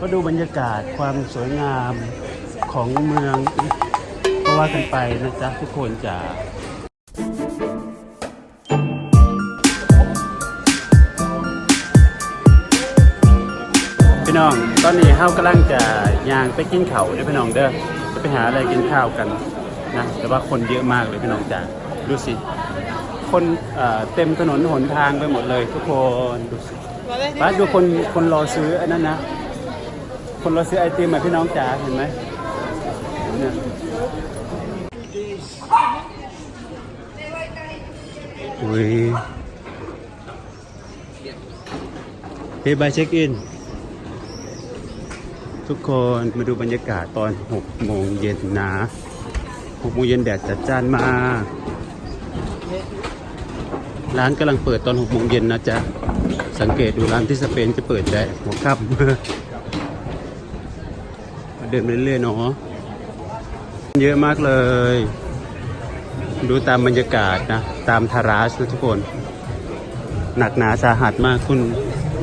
ก็ดูบรรยากาศความสวยงามของเมืองก็ว่ากันไปนะจ๊ะทุกคนจ๋าพี่น้อง ตอนนี้เฮากำลังจะย่างไปกินข้าวเด้อพี่น้องเด้อจะไปหาอะไรกินข้าวกันนะแต่ว่าคนเยอะมากเลยพี่น้องจ๋าดูสิ คนเอ่อเต็มถนนหนทางไปหมดเลยทุกคนดูสิป้าดูคนคนรอซื้ออันนั้นนะ คนรอซื้อไอติมอะพี่น้องจ๋าเห็นไหมเนี่ยอุ้ยเฮ้ยบายเช็คอิน ทุกคนมาดูบรรยากาศตอน6โมงเย็นนะ6โมงเย็นแดดจัดจ้านมากร้านกำลังเปิดตอน6โมงเย็นนะจ๊ะ สังเกตดูร้านที่สเปนจะเปิดแต่หัวค่ำ เดินไปเรื่อยๆเนาะเยอะมากเลย ดูตามบรรยากาศนะ ตามทาราสนะทุกคน หนักหนาสาหัสมากคุณ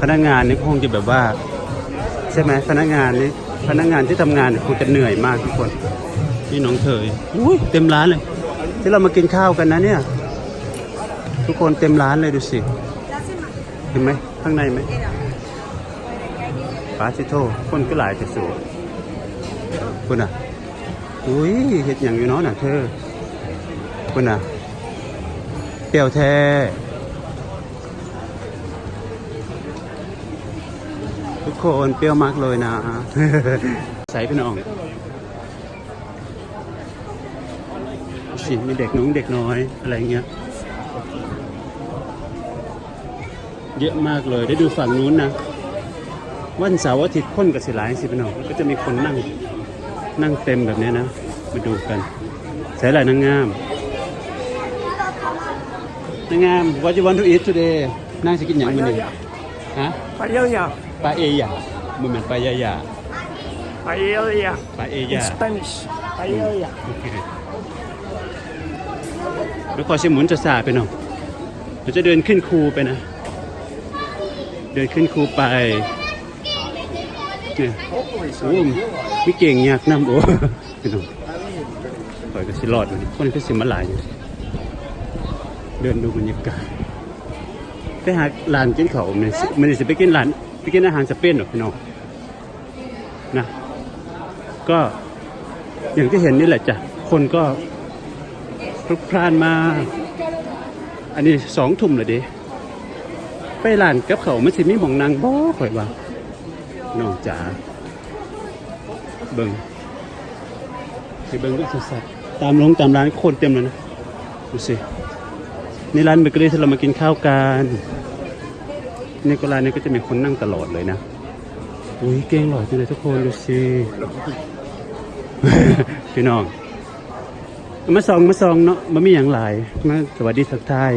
พนักงานนี่คงจะแบบว่า ใช่ไหมพนักงานนี่พนักงานที่ทำงานคงจะเหนื่อยมากทุกคนนี่น้องเถยอุ้ยเต็มร้านเลย ที่เรามากินข้าวกันนะเนี่ย ทุกคนเต็มร้านเลยดูสิเห็นไหมข้างในไหมปาชิโทคนก็หลายจะสู คุณอะอุ้ยเห็ดอย่างอยู่เนาะน่ะเธอคุณอะเปรี้ยวแท้ทุกคนเปรี้ยวมากเลยนะ ใส่พี่น้องสิมีเด็กน้องเด็กน้อยอะไรเงี้ย เยอะมากเลยได้ดูฝั่งนู้นนะ วันเสาร์อาทิตย์คนกับสิหลายสิพี่น้องก็จะมีคนนั่ง นั่งเต็มแบบนี้นะ มาดูกันใส่หลายนางงามนางงาม what you want to eat today นั่งจะกินอย่างมันนี่ฮะ Paella. ปลาเอยามันเหมือนปลายายา Paella. ปลาเอ In ยา Spanish. Paella. โอเคแล้วขอชิมหมุนจะสาไปหน่อยเราจะเดินขึ้นคูไปนะ เดินขึ้นคูไป เนี่ยโอ้มีเก่งยากน้ำโอ้พี่น้องปล่อยก็สิรอดวันนี้คนก็สิมาหลายอยู่เดินดูบรรยากาศไปหาร้านกินเขาวมันสิมันสิไปกินร้านไปกินอาหารสเปนหรอกพี่น้องนะก็อย่างที่เห็นนี่แหละจ้ะคนก็พลุกพล่านมา อันนี้สองทุ่มเลยเดิไปร้านกับเขามันสิมีหมองนางบ่ข่อยว่า น้องจ๋าเบิ่งสิเบิงก็สัดตามลงตามร้านคนเต็มเลยนะดูสิในร้านเบเกอรี่ที่เรามากินข้าวกันนี่ก็ร้านนี้ก็จะมีคนนั่งตลอดเลยนะอุ้ยเก่งหล่อจังเลยทุกคนดูสิพี่น้องมาสองมาสองเนาะมันไม่อย่างหลายมาสวัสดีทักทาย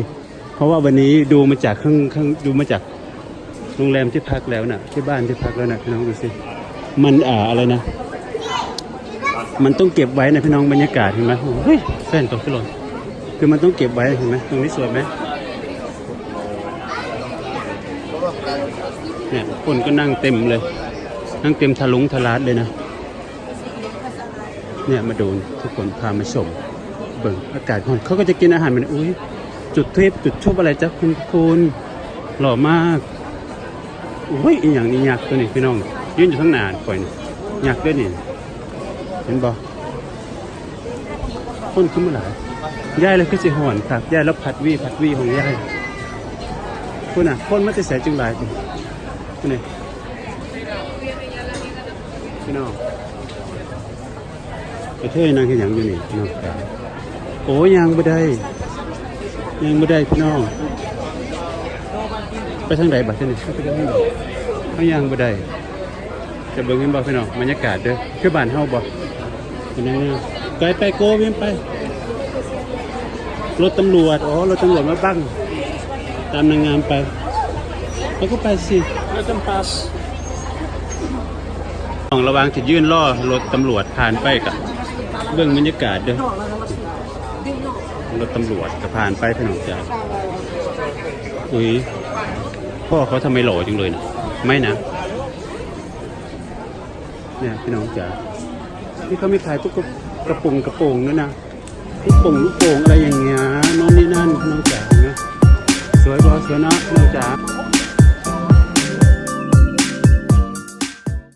เพราะว่าวันนี้ดูมาจากข้างข้างดูมาจาก โรงแรมที่พักแล้วน่ะ ที่บ้านที่พักแล้วน่ะพี่น้องดูสิมันอ่าอะไรนะ มันต้องเก็บไว้นะพี่น้องบรรยากาศเห็นไหมเฮ้ยแฟนตกขึ้นรถคือมันต้องเก็บไว้เห็นไหมตรงนี้สวยไหมเนี่ยคนก็นั่งเต็มเลย นั่งเต็มทะลุงทะลาดเลยนะ เนี่ยมาดูทุกคนพามาชมเบิ่งอากาศร้อนเขาก็จะกินอาหารเหมือนอุ้ยจุดเทปจุดชุบอะไรจ้ะคุณคุณหล่อมาก อุ้ยอีอย่างนี้ยักษ์ตัวนี้พี่น้องยืนอยู่ข้างหน้าคอยนี่ยักษ์ด้วยนี่เห็นบ่คนขึ้นมาหลายย่ายเลยคือสิห่อนครับย่ายแล้วผัดวีผัดวีของย่ายคุณน่ะคนมาจะใสจึงหลายคุณคุณนี่พี่น้องประเทศนางขยังอยู่นี่พี่น้องโอ้ยังไม่ได้ ยังไม่ได้พี่น้อง ไปทางไหนบัดเท่านี้ไปทางไหนเขายังไม่ได้จะเบิ่งให้บ่พี่น้องบรรยากาศเด้อคือบ้านเฮาบ่พี่น้องไปไปโกวียนไป รถตำรวจ อ๋อ รถตำรวจมาบังตามนางงามไป แล้วก็ไปสิ Let them pass. ต้องระวังจะยื่นล่อรถตำรวจผ่านไปกับเบื้องบรรยากาศเด้อรถตำรวจจะผ่านไปพี่น้องจ้าอุ้ย พ่อเขาทำไมหล่อจังเลยนะไม่นะเนี่ยพี่น้องจ๋าที่เขาไม่ขายตุ๊กกระปุงกระโปรงด้วยนะลูกโป่งลูกโป่งอะไรอย่างเงี้ยน้อนนี่นั่นพี่น้องจ๋าเห็นะสวยบอสวยนาะพี่น้องจ๋า